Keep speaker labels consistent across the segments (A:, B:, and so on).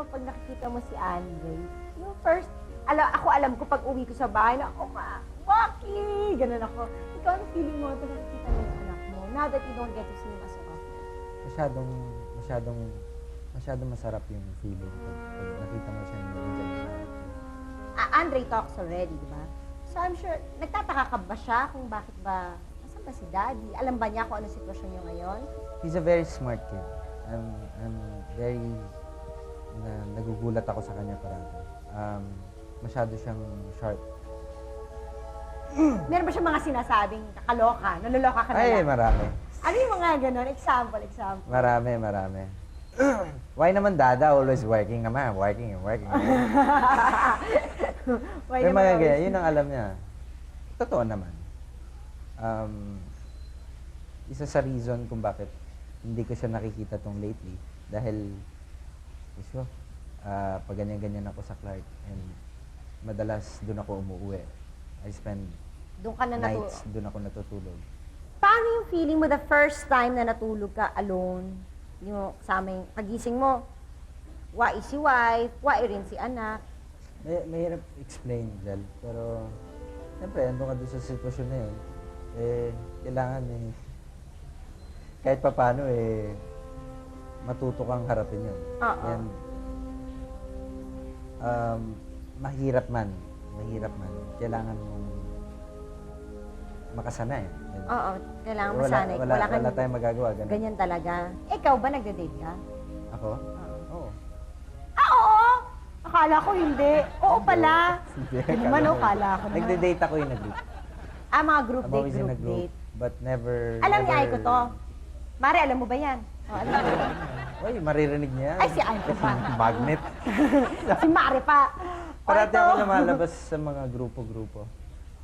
A: mo, pag nakikita mo si Andre, yung first, alam, ako alam ko pag uwi ko sa bahay na, oh, ma, Maki! Ganun ako. Ikaw, ang feeling mo pag nakikita mo yung anak mo, now that you don't get to see him as often?
B: Masyadong, masyadong, masyadong masarap yung feeling pag, pag nakita mo siya nandiyan na.
A: Ah, Andre talks already, di ba? So I'm sure, nagtataka ka ba siya kung bakit ba, asan ba si Daddy? Alam ba niya kung ano sitwasyon niyo ngayon?
B: He's a very smart kid. I'm, I'm very, na, nagugulat ako sa kanya parati. Um, masyado siyang sharp.
A: Meron ba siya mga sinasabing kakaloka? Naloloka ka na
B: Ay,
A: lang?
B: marami.
A: Ano yung mga ganun? Example, example.
B: Marami, marami. Why naman dada always working naman? Working, working.
A: Why
B: May
A: naman
B: mga
A: always-
B: ganyan, yun ang alam niya. Totoo naman. Um, isa sa reason kung bakit hindi ko siya nakikita tong lately. Dahil, ah pag ganyan-ganyan ako sa Clark and madalas doon ako umuwi. I spend
A: Doon ka na
B: nights doon ako natutulog.
A: Paano yung feeling mo the first time na natulog ka alone? Hindi mo kasama yung pagising mo. Wai si wife, wai rin si anak.
B: May, mahirap explain, Jel. Pero, siyempre, andun ka doon sa sitwasyon na yun. Eh, kailangan eh, kahit pa paano eh, matuto kang harapin yun.
A: Oo.
B: And, um, mahirap man, mahirap man, kailangan mong makasanay.
A: Oo, kailangan
B: wala,
A: masanay.
B: wala,
A: Wala,
B: wala, tayong magagawa. Ganun.
A: ganyan talaga. Ikaw ba nagde-date ka?
B: Ako?
A: Oo.
B: Oo.
A: Ah, oo! Akala ko hindi. Oo pala.
B: Hindi,
A: Hindi naman, oh, kala ko naman.
B: Nagde-date ako in a group.
A: Ah, mga group
B: I'm
A: date,
B: always in
A: group
B: a group.
A: date.
B: But never...
A: Alam ni
B: never-
A: Aiko to. Mare, alam mo ba yan? Oh, alam mo.
B: Uy, maririnig niya.
A: Ay, si Aiko pa.
B: Magnet.
A: si Mare pa.
B: Parati ako lumalabas sa mga grupo-grupo.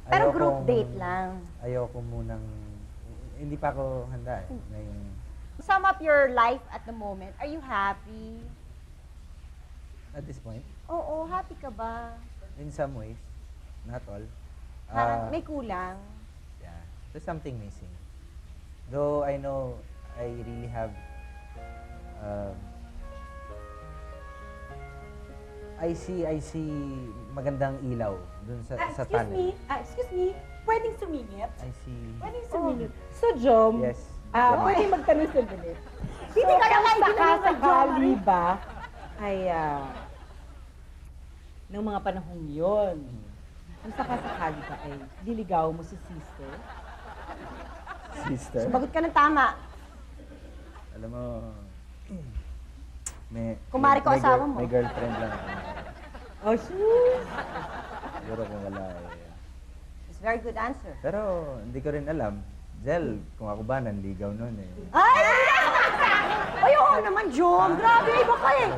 A: Pero
B: Ayokong-
A: group date lang.
B: Ayoko munang... Hindi pa ako handa eh. Ngayon.
A: Sum up your life at the moment. Are you happy?
B: At this point,
A: Oo, happy ka ba?
B: in some ways, not all.
A: Parang
B: ah,
A: may kulang.
B: Yeah, there's something missing. Though I know I really have um, I see I see magandang ilaw dun sa
C: Ah,
B: sa
C: excuse
B: tunnel.
C: me, ah, excuse me, pwedeng sumingit?
B: I see
C: Pwedeng
A: Oh.
C: sumingit. So, Jom,
B: Yes.
C: ah, pwede magtanong sandali.
A: Hindi ka na
C: kamusta ka sa
A: Jom,
C: Gali ba? Ay, ah, nung mga panahong yon, ang sakasakali ka ay diligaw mo si sister.
B: Sister.
A: Sumagot ka ng tama.
B: Alam mo, may,
A: Kumari ko
B: may
A: asawa
B: girl-
A: mo.
B: May girlfriend lang ako.
C: Oh, shoot!
B: Siguro kung wala eh.
A: It's very good answer.
B: Pero hindi ko rin alam. Jel, kung ako ba, nanligaw nun eh.
A: Ay! Ay, oo naman, Jom. Grabe, iba ka eh.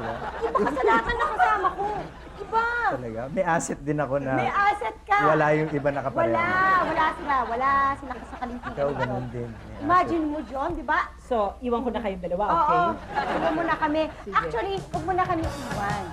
A: Iba ka sa lahat ng nakasama ko. Iba.
B: Talaga? May asset din ako na
A: May asset.
B: Wala yung iba nakapareho.
A: Wala. Wala sila. Wala sila sa kalintigan.
B: Ikaw ganun din.
A: Imagine mo, John, di ba?
C: So, iwan ko na kayong dalawa,
A: Oo.
C: okay?
A: Huwag mo na kami.
C: Sige.
A: Actually, huwag mo na kami iwan.